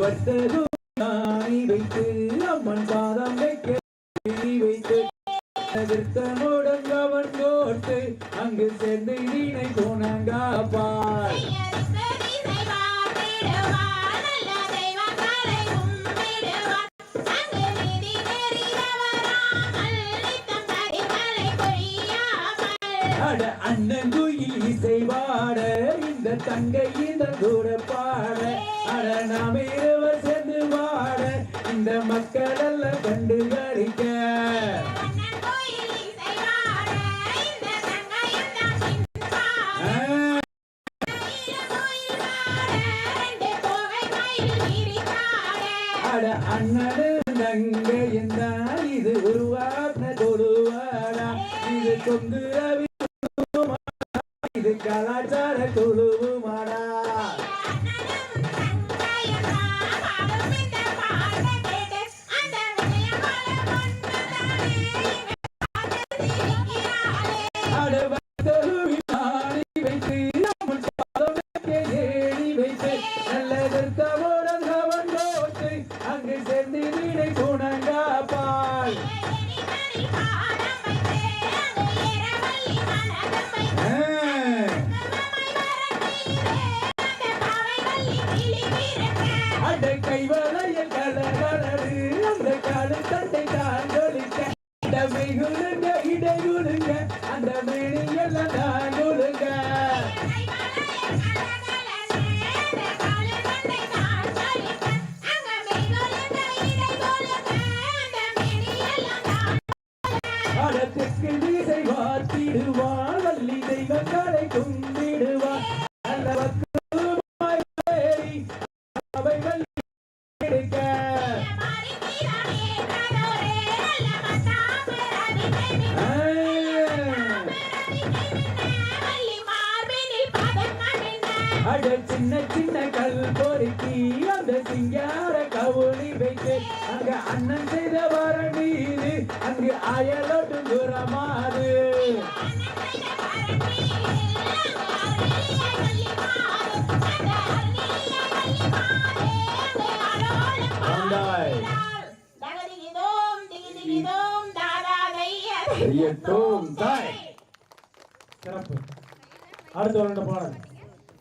பத்ததும் வைத்து அம்மன் பாதம் வைக்க வைத்து திருத்தமுடன் கவன் கோட்டு அங்கு சேர்ந்து நீனை போனங்காப்பாள் அட அண்ணன் குயில் இசை பாட இந்த தங்கை இந்த கூட பாட. அட நாம இருவர் சேர்ந்து பாட இந்த மக்கள் எல்லாம் கண்டு கடிக்க அண்ணன் அண்ணனு தங்கை இது உருவாக்க தொழுவாடா இது கொங்கு ரவி கலாச்சார குழுவுமாடா அட வத்தலுவில் ஆடி வைத்து அம்மன் பாதம் வைக்க ஏறி வைத்து நல்ல திருத்தமுடன் கவன் போட்டு அந்த அந்த அடத்துக்கு வள்ளி தெய்வங்களை கும்பிடுவான் அட சின்ன சின்ன கல் பொறுக்கி அந்த சிங்கார கவுளி வைத்து அங்க அண்ணன் செய்த வர மீது அங்கு அயலோட்டு தாய். சிறப்பு. அடுத்த ஒரு பாடல்.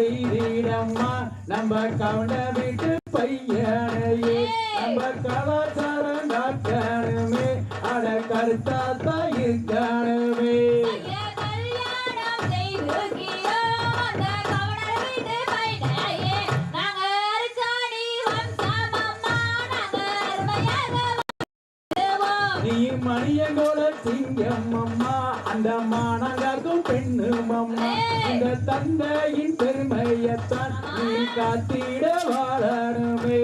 கல்யாணம் நம்ம கவுண்ட வீட்டு பையனையே. நம்ம கலாச்சாரம் காக்கணுமே. அட கருத்தா தான் இருக்கணுமே மணியங்கோல சிங்கம் அம்மா அந்த மானங்காக்கும் பெண்ணும் அம்மா இந்த தந்தையின் பெருமையத்தான் நீ காத்திட வாழணுமே.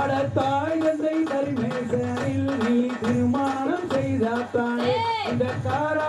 அட தாய் தந்தை தரிமேசனில் நீ திருமணம் செய்தாத்தானே இந்த காரா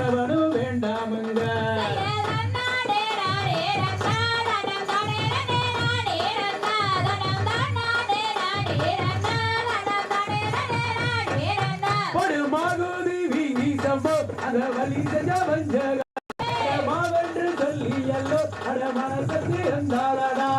மாவென்று சொல்லி எல்லோ அட மனசத்து இருந்தாளடா